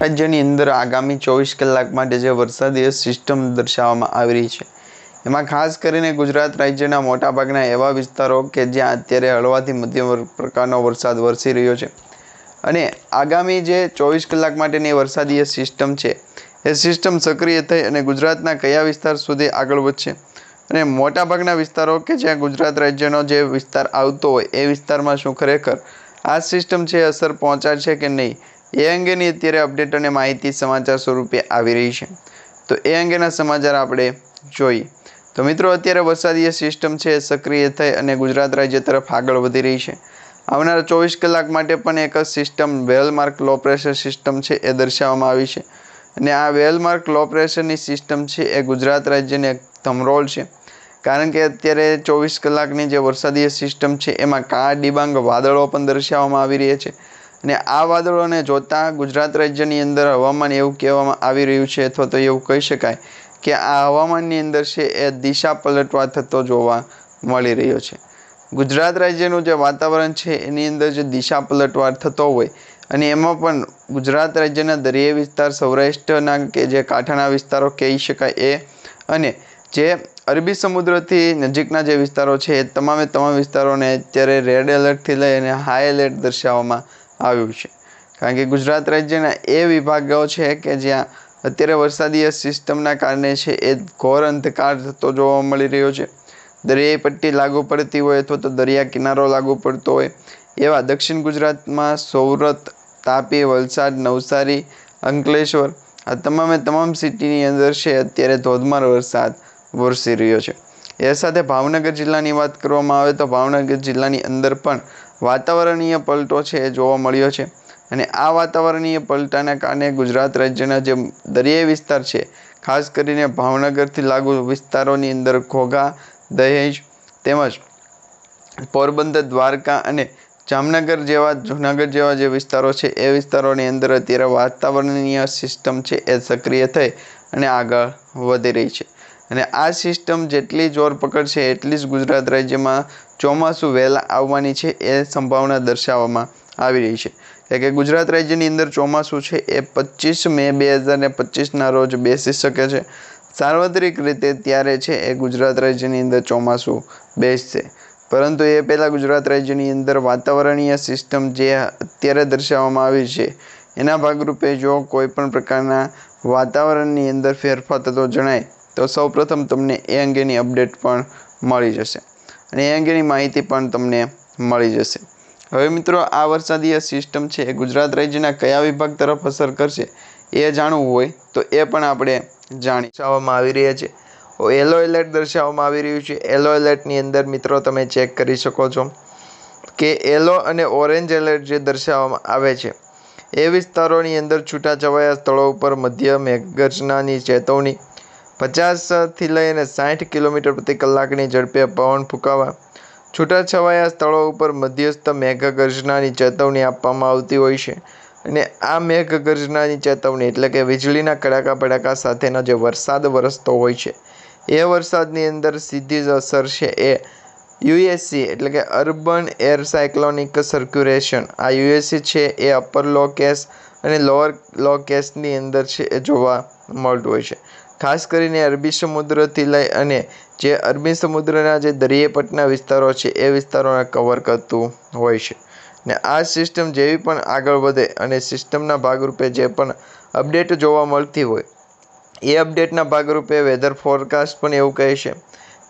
રાજ્યની અંદર આગામી ચોવીસ કલાક માટે જે વરસાદી સિસ્ટમ દર્શાવવામાં આવી રહી છે. એમાં ખાસ કરીને ગુજરાત રાજ્યના મોટાભાગના એવા વિસ્તારો કે જ્યાં અત્યારે હળવાથી મધ્યમ પ્રકારનો વરસાદ વરસી રહ્યો છે. અને આગામી જે ચોવીસ કલાક માટેની વરસાદીય સિસ્ટમ છે, એ સિસ્ટમ સક્રિય થઈ અને ગુજરાતના કયા વિસ્તાર સુધી આગળ વધશે? અને મોટાભાગના વિસ્તારો કે જ્યાં ગુજરાત રાજ્યનો જે વિસ્તાર આવતો હોય, એ વિસ્તારમાં શું ખરેખર આ સિસ્ટમ છે, અસર પહોંચાડશે કે નહીં? એ અંગેની અત્યારે અપડેટ અને માહિતી સમાચાર સ્વરૂપે આવી રહી છે. તો એ અંગેના સમાચાર આપણે જોઈએ. તો મિત્રો, અત્યારે વરસાદીય સિસ્ટમ છે સક્રિય થઈ અને ગુજરાત રાજ્ય તરફ આગળ વધી રહી છે. આવનારા ચોવીસ કલાક માટે પણ એક જ system well mark low pressure system છે એ દર્શાવવામાં આવી છે. અને આ વેલમાર્ક લો પ્રેશરની સિસ્ટમ છે એ ગુજરાત રાજ્યને ધમરોલ છે. કારણ કે અત્યારે ચોવીસ કલાકની જે વરસાદીય સિસ્ટમ છે એમાં કાળ ડિબાંગ વાદળો પણ દર્શાવવામાં આવી રહ્યા છે. અને આ વાદળોને જોતા ગુજરાત રાજ્યની અંદર હવામાન એવું કહેવામાં આવી રહ્યું છે અથવા તો એવું કહી શકાય કે આ હવામાનની અંદર છે એ દિશા પલટવા થતો જોવા મળી રહ્યો છે. ગુજરાત રાજ્યનું જે વાતાવરણ છે એની અંદર જે દિશા પલટવાર થતો હોય અને એમાં પણ ગુજરાત રાજ્યના દરિયાઈ વિસ્તાર, સૌરાષ્ટ્રના કે જે કાંઠાના વિસ્તારો કહી શકાય એ અને જે અરબી સમુદ્રથી નજીકના જે વિસ્તારો છે એ તમામે તમામ વિસ્તારોને અત્યારે રેડ એલર્ટથી લઈ અને હાઈ એલર્ટ દર્શાવવામાં આવ્યું છે. કારણ કે ગુજરાત રાજ્યના એ વિભાગો છે કે જ્યાં અત્યારે વરસાદીય સિસ્ટમના કારણે છે એ ઘોર અંધકાર થતો જોવા મળી રહ્યો છે. દરિયાઈ પટ્ટી લાગુ પડતી હોય અથવા તો દરિયા કિનારો લાગુ પડતો હોય એવા દક્ષિણ ગુજરાતમાં સૌરત, તાપી, વલસાડ, નવસારી, અંકલેશ્વર આ તમામે તમામ સિટીની અંદર છે અત્યારે ધોધમાર વરસાદ વરસી રહ્યો છે. એ સાથે ભાવનગર જિલ્લાની વાત કરવામાં આવે તો ભાવનગર જિલ્લાની અંદર પણ વાતાવરણીય પલટો છે એ જોવા મળ્યો છે. અને આ વાતાવરણીય પલટાના કારણે ગુજરાત રાજ્યના જે દરિયાઈ વિસ્તાર છે, ખાસ કરીને ભાવનગરથી લાગુ વિસ્તારોની અંદર ઘોઘા, દહેજ તેમજ પોરબંદર, દ્વારકા અને જામનગર જેવા જૂનાગઢ જેવા જે વિસ્તારો છે, એ વિસ્તારોની અંદર અત્યારે વાતાવરણીય સિસ્ટમ છે એ સક્રિય થઈ અને આગળ વધી રહી છે. અને આ સિસ્ટમ જેટલી જોર પકડશે, એટલી જ ગુજરાત રાજ્યમાં ચોમાસું વહેલા આવવાની છે એ સંભાવના દર્શાવવામાં આવી રહી છે. એટલે કે ગુજરાત રાજ્યની અંદર ચોમાસું છે એ પચીસ મે બે હજાર ને પચીસના રોજ બેસી શકે છે. સાર્વત્રિક રીતે ત્યારે છે એ ગુજરાત રાજ્યની અંદર ચોમાસું બેસશે. પરંતુ એ પહેલાં ગુજરાત રાજ્યની અંદર વાતાવરણીય સિસ્ટમ જે અત્યારે દર્શાવવામાં આવી છે, એના ભાગરૂપે જો કોઈ પણ પ્રકારના વાતાવરણની અંદર ફેરફાર થતો જણાય તો સૌપ્રથમ તમને એ અંગેની અપડેટ પણ મળી જશે. અને એ અંગેની માહિતી પણ તમને મળી જશે. હવે મિત્રો, આ વરસાદીય સિસ્ટમ છે એ ગુજરાત રાજ્યના કયા વિભાગ તરફ અસર કરશે એ જાણવું હોય તો એ પણ આપણે જાણી દર્શાવવામાં આવી રહ્યા છે. યલો એલર્ટ દર્શાવવામાં આવી રહ્યું છે. યલો એલર્ટની અંદર મિત્રો તમે ચેક કરી શકો છો કે યલો અને ઓરેન્જ એલર્ટ જે દર્શાવવામાં આવે છે એ વિસ્તારોની અંદર છૂટાછવાયા સ્થળો ઉપર મધ્ય મેઘગર્જનાની ચેતવણી પચાસથી લઈને સાઠ કિલોમીટર પ્રતિ કલાકની ઝડપે પવન ફૂંકાવા. છૂટાછવાયા સ્થળો ઉપર મધ્યસ્થ મેઘગર્જનાની ચેતવણી આપવામાં આવતી હોય છે. અને આ મેઘગર્જનાની ચેતવણી એટલે કે વીજળીના કડાકા ભડાકા સાથેનો જે વરસાદ વરસતો હોય છે, એ વરસાદની અંદર સીધી જ અસર છે એ યુએસસી એટલે કે અર્બન એર સાયક્લોનિક સર્ક્યુલેશન. આ યુએસસી છે એ અપર લો કેસ અને લોઅર લો કેસની અંદર છે એ જોવા મળતું હોય છે. ખાસ કરીને અરબી સમુદ્રથી લઈ અને જે અરબી સમુદ્રના જે દરિયાપટના વિસ્તારો છે, એ વિસ્તારોને કવર કરતું હોય છે. ને આ સિસ્ટમ જેવી પણ આગળ વધે અને સિસ્ટમના ભાગરૂપે જે પણ અપડેટ જોવા મળતી હોય, એ અપડેટના ભાગરૂપે વેધર ફોરકાસ્ટ પણ એવું કહે છે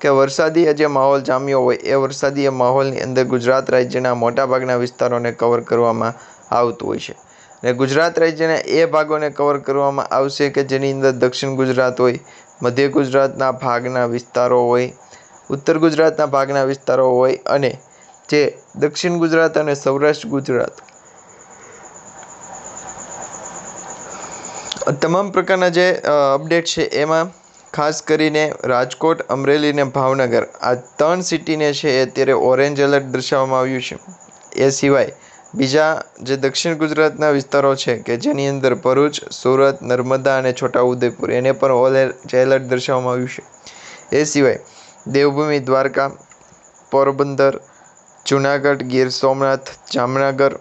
કે વરસાદી જે માહોલ જામ્યો હોય, એ વરસાદી માહોલની અંદર ગુજરાત રાજ્યના મોટાભાગના વિસ્તારોને કવર કરવામાં આવતું હોય છે. અને ગુજરાત રાજ્યના એ ભાગોને કવર કરવામાં આવશે કે જેની અંદર દક્ષિણ ગુજરાત હોય, મધ્ય ગુજરાતના ભાગના વિસ્તારો હોય, ઉત્તર ગુજરાતના ભાગના વિસ્તારો હોય અને જે દક્ષિણ ગુજરાત અને સૌરાષ્ટ્ર ગુજરાત. તમામ પ્રકારના જે અપડેટ છે એમાં ખાસ કરીને રાજકોટ, અમરેલી અને ભાવનગર આ ત્રણ સિટીને છે એ અત્યારે ઓરેન્જ એલર્ટ દર્શાવવામાં આવ્યું છે. એ સિવાય બીજા જે દક્ષિણ ગુજરાતના વિસ્તારો છે કે જેની અંદર ભરૂચ, સુરત, નર્મદા અને છોટાઉદેપુર, એને પણ ઓલ એલર્ટ દર્શાવવામાં આવ્યું છે. એ સિવાય દેવભૂમિ, દ્વારકા, પોરબંદર, જુનાગઢ, ગીર સોમનાથ, જામનગર,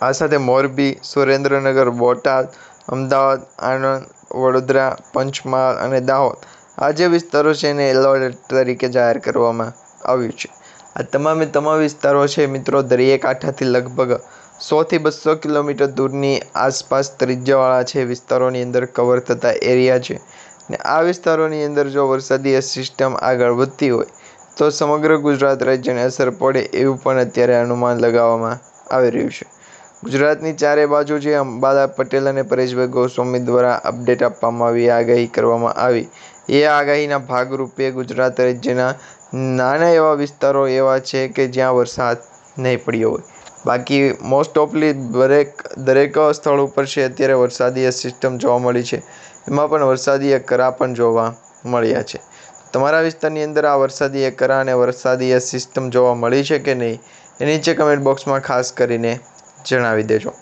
આ સાથે મોરબી, સુરેન્દ્રનગર, બોટાદ, અમદાવાદ, આણંદ, વડોદરા, પંચમહાલ અને દાહોદ આ જે વિસ્તારો છે એને યલો એલર્ટ તરીકે જાહેર કરવામાં આવ્યું છે. આ તમામે તમામ વિસ્તારો છે મિત્રો. દરિયાકાંઠાથી લગભગ સોથી બસો કિલોમીટર દૂરની આસપાસ ત્રિજ્યાવાળા છે. વિસ્તારોની અંદર કવર થતા એરિયા છે. ને આ વિસ્તારોની અંદર જો વરસાદી સિસ્ટમ આગળ વધતી હોય, તો સમગ્ર ગુજરાત રાજ્યને અસર પડે એવું પણ અત્યારે અનુમાન લગાવવામાં આવી રહ્યું છે. ગુજરાતની ચારે બાજુ જે અંબાલા, પટેલ અને પરેશભાઈ ગોસ્વામી દ્વારા અપડેટ આપવામાં આવી, આગાહી કરવામાં આવી એ આગાહીના ભાગરૂપે ગુજરાત રાજ્યના નાના એવા વિસ્તારો એવા છે કે જ્યાં વરસાદ નહીં પડ્યો હોય. બાકી મોસ્ટ ઓફલી દરેક દરેક સ્થળ ઉપર છે અત્યારે વરસાદી સિસ્ટમ જોવા મળી છે. એમાં પણ વરસાદીય કરા પણ જોવા મળ્યા છે. તમારા વિસ્તારની અંદર આ વરસાદી કરા અને વરસાદીય સિસ્ટમ જોવા મળી છે કે નહીં, એ નીચે કમેન્ટ બોક્સમાં ખાસ કરીને જણાવી દેજો.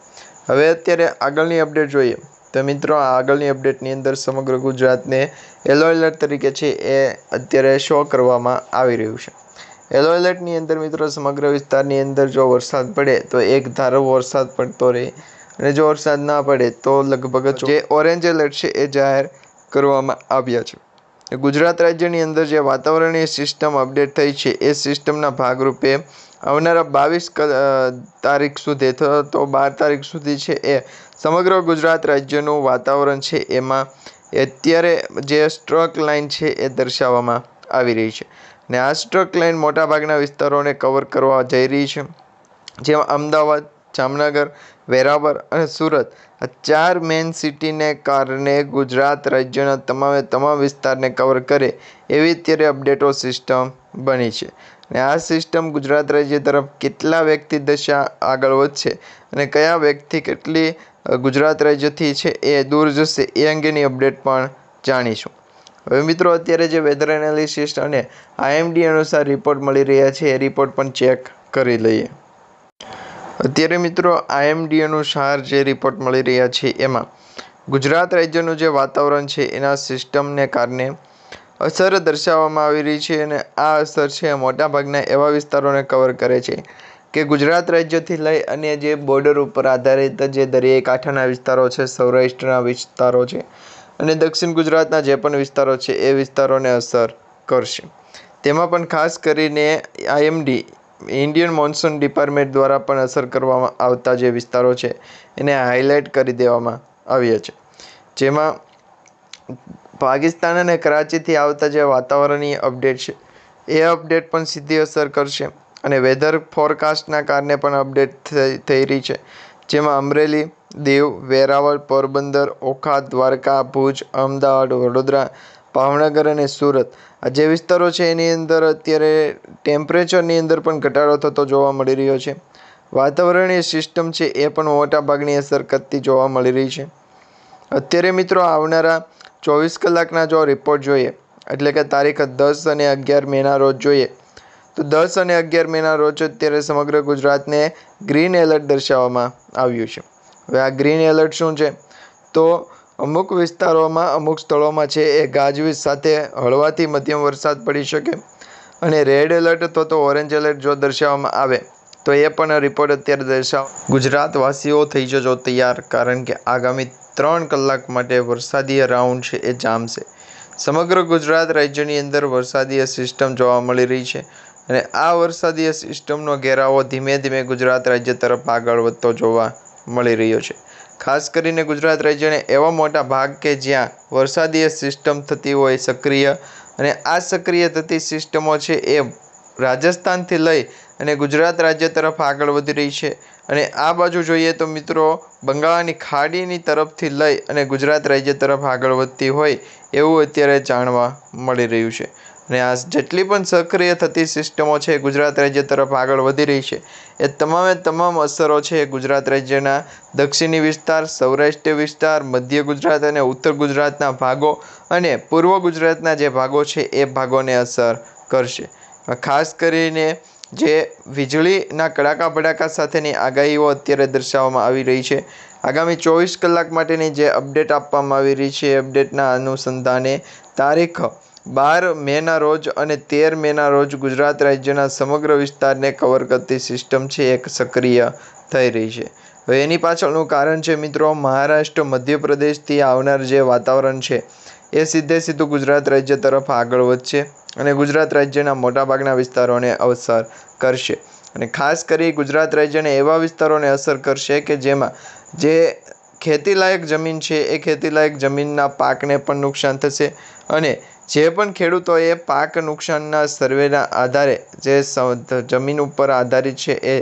હવે અત્યારે આગળની અપડેટ જોઈએ. તો મિત્રો આગળની અપડેટની અંદર સમગ્ર ગુજરાતને યલો એલર્ટ તરીકે છે એ અત્યારે શો કરવામાં આવી રહ્યું છે. યલો એલર્ટની અંદર મિત્રો, સમગ્ર વિસ્તારની અંદર જો વરસાદ પડે તો એક ધારો વરસાદ પડતો રહે અને જો વરસાદ ના પડે તો લગભગ જે ઓરેન્જ એલર્ટ છે એ જાહેર કરવામાં આવ્યા છે. ગુજરાત રાજ્યની અંદર જે વાતાવરણીય સિસ્ટમ અપડેટ થઈ છે એ સિસ્ટમના ભાગરૂપે આવનારા બાવીસ તારીખ સુધી તો બાર તારીખ સુધી છે એ. સમગ્ર ગુજરાત રાજ્યનું વાતાવરણ છે એમાં અત્યારે જે સ્ટ્રક લાઇન છે એ દર્શાવવામાં આવી રહી છે. ને આ સ્ટ્રક લાઇન મોટાભાગના વિસ્તારોને કવર કરવા જઈ રહી છે. જેમાં અમદાવાદ, જામનગર, વેરાવળ અને સુરત આ ચાર મેઇન સિટીને કારણે ગુજરાત રાજ્યના તમામે તમામ વિસ્તારને કવર કરે એવી અત્યારે અપડેટો સિસ્ટમ બની છે. અને આ સિસ્ટમ ગુજરાત રાજ્ય તરફ કેટલા વ્યક્તિ દશા આગળ વધશે અને કયા વ્યક્તિ કેટલી ગુજરાત રાજ્યથી છે એ દૂર જશે એ અંગેની અપડેટ પણ જાણીશું. હવે મિત્રો, અત્યારે જે વેધર એનાલિસિસ્ટ અને આઈએમડી અનુસાર રિપોર્ટ મળી રહ્યા છે, એ રિપોર્ટ પણ ચેક કરી લઈએ. અત્યારે મિત્રો આઈએમડી અનુસાર જે રિપોર્ટ મળી રહ્યા છે, એમાં ગુજરાત રાજ્યનું જે વાતાવરણ છે, એના સિસ્ટમને કારણે અસર દર્શાવવામાં આવી રહી છે અને આ અસર છે મોટાભાગના એવા વિસ્તારોને કવર કરે છે કે ગુજરાત રાજ્યથી લઈ અને જે બોર્ડર ઉપર આધારિત જે દરિયાઈ કાંઠાના વિસ્તારો છે, સૌરાષ્ટ્રના વિસ્તારો છે અને દક્ષિણ ગુજરાતના જે પણ વિસ્તારો છે એ વિસ્તારોને અસર કરશે. તેમાં પણ ખાસ કરીને આઈએમડી, ઇન્ડિયન મોન્સૂન ડિપાર્ટમેન્ટ દ્વારા પણ અસર કરવામાં આવતા જે વિસ્તારો છે એને હાઇલાઇટ કરી દેવામાં આવ્યા છે. જેમાં પાકિસ્તાન અને કરાચીથી આવતા જે વાતાવરણીય અપડેટ છે, એ અપડેટ પણ સીધી અસર કરશે અને વેધર ફોરકાસ્ટના કારણે પણ અપડેટ થઈ રહી છે. જેમાં અમરેલી, દીવ, વેરાવળ, પોરબંદર, ઓખા, દ્વારકા, ભુજ, અમદાવાદ, વડોદરા, ભાવનગર અને સુરત આ જે વિસ્તારો છે એની અંદર અત્યારે ટેમ્પરેચરની અંદર પણ ઘટાડો થતો જોવા મળી રહ્યો છે. વાતાવરણીય સિસ્ટમ છે એ પણ મોટાભાગની અસર કરતી જોવા મળી રહી છે. અત્યારે મિત્રો આવનારા ચોવીસ કલાકના જો રિપોર્ટ જોઈએ. એટલે કે તારીખ દસ અને અગિયાર મેના રોજ જોઈએ. તો દસ અને અગિયાર મેના રોજ અત્યારે સમગ્ર ગુજરાતને ગ્રીન એલર્ટ દર્શાવવામાં આવ્યું છે. હવે આ ગ્રીન એલર્ટ શું છે? તો અમુક વિસ્તારોમાં, અમુક સ્થળોમાં છે એ ગાજવીજ સાથે હળવાથી મધ્યમ વરસાદ પડી શકે અને રેડ એલર્ટ અથવા તો ઓરેન્જ એલર્ટ જો દર્શાવવામાં આવે, તો એ પણ રિપોર્ટ અત્યારે દર્શાવ ગુજરાતવાસીઓ થઈ જજો તૈયાર, કારણ કે આગામી ત્રણ કલાક માટે વરસાદીય રાઉન્ડ છે, એ જામશે સમગ્ર ગુજરાત રાજ્યની અંદર વરસાદીય સિસ્ટમ જોવા મળી રહી છે અને આ વરસાદીય સિસ્ટમનો ઘેરાવો ધીમે ધીમે ગુજરાત રાજ્ય તરફ આગળ વધતો જોવા મળી રહ્યો છે. ખાસ કરીને ગુજરાત રાજ્યને એવા મોટા ભાગ કે જ્યાં વરસાદીય સિસ્ટમ થતી હોય સક્રિય અને આ સક્રિય થતી સિસ્ટમો છે, એ રાજસ્થાનથી લઈ અને ગુજરાત રાજ્ય તરફ આગળ વધી રહી છે. અને આ બાજુ જોઈએ તો મિત્રો, બંગાળની ખાડીની તરફથી લઈ અને ગુજરાત રાજ્ય તરફ આગળ વધતી હોય એવું અત્યારે જાણવા મળી રહ્યું છે. અને આ જેટલી પણ સક્રિય થતી સિસ્ટમો છે, ગુજરાત રાજ્ય તરફ આગળ વધી રહી છે. એ તમામે તમામ અસરો છે ગુજરાત રાજ્યના દક્ષિણી વિસ્તાર સૌરાષ્ટ્ર વિસ્તાર, મધ્ય ગુજરાત અને ઉત્તર ગુજરાતના ભાગો અને પૂર્વ ગુજરાતના જે ભાગો છે એ ભાગોને અસર કરશે. ખાસ કરીને જે વીજળીના કડાકા ભડાકા સાથેની આગાહીઓ અત્યારે દર્શાવવામાં આવી રહી છે. આગામી ચોવીસ કલાક માટેની જે અપડેટ આપવામાં આવી રહી છે, એ અપડેટના અનુસંધાને તારીખ બાર મેના રોજ અને તેર મેના રોજ ગુજરાત રાજ્યના સમગ્ર વિસ્તારને કવર કરતી સિસ્ટમ છે, એક સક્રિય થઈ રહી છે. હવે એની પાછળનું કારણ છે મિત્રો, મહારાષ્ટ્ર મધ્યપ્રદેશથી આવનાર જે વાતાવરણ છે, એ સીધે સીધું ગુજરાત રાજ્ય તરફ આગળ વધશે. અને ગુજરાત રાજ્યના મોટાભાગના વિસ્તારોને અસર કરશે. અને ખાસ કરી ગુજરાત રાજ્યને એવા વિસ્તારોને અસર કરશે કે જેમાં જે ખેતીલાયક જમીન છે, એ ખેતીલાયક જમીનના પાકને પણ નુકસાન થશે અને જે પણ ખેડૂતોએ પાક નુકસાનના સર્વેના આધારે જે જમીન ઉપર આધારિત છે, એ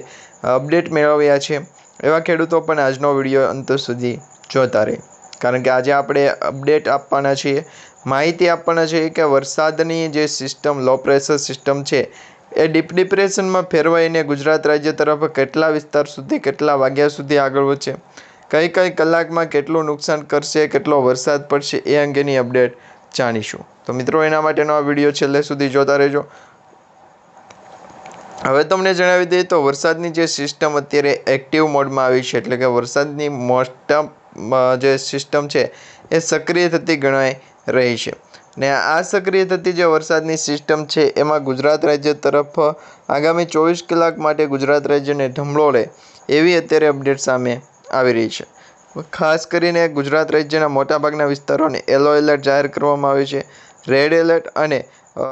અપડેટ મેળવ્યા છે, એવા ખેડૂતો પણ આજનો વીડિયો અંત સુધી જોતા રહે. કારણ કે આજે આપણે અપડેટ આપવાના છીએ માહિતી આપવાના છે કે વરસાદની જે સિસ્ટમ લો પ્રેશર સિસ્ટમ છે, એ ડીપ ડિપ્રેશનમાં ફેરવાઈને ગુજરાત રાજ્ય તરફ કેટલા વિસ્તાર સુધી, કેટલા વાગ્યા સુધી આગળ વધશે? કઈ કઈ કલાકમાં કેટલું નુકસાન કરશે, કેટલો વરસાદ પડશે એ અંગેની અપડેટ જાણીશું. તો મિત્રો, એના માટેનો આ વીડિયો છેલ્લે સુધી જોતા રહેજો. હવે તમને જણાવી દઈએ તો વરસાદની જે સિસ્ટમ અત્યારે એક્ટિવ મોડમાં આવી છે, એટલે કે વરસાદની મોસ્ટમ જે સિસ્ટમ છે, એ સક્રિય થતી ગણાઈ રહી છે. ને આ સક્રિય થતી જે વરસાદની સિસ્ટમ છે, એમાં ગુજરાત રાજ્ય તરફ આગામી ચોવીસ કલાક માટે ગુજરાત રાજ્યને ઢમલોળે એવી અત્યારે અપડેટ સામે આવી રહી છે. ખાસ કરીને ગુજરાત રાજ્યના મોટાભાગના વિસ્તારોને યલો એલર્ટ જાહેર કરવામાં આવ્યું છે રેડ એલર્ટ અને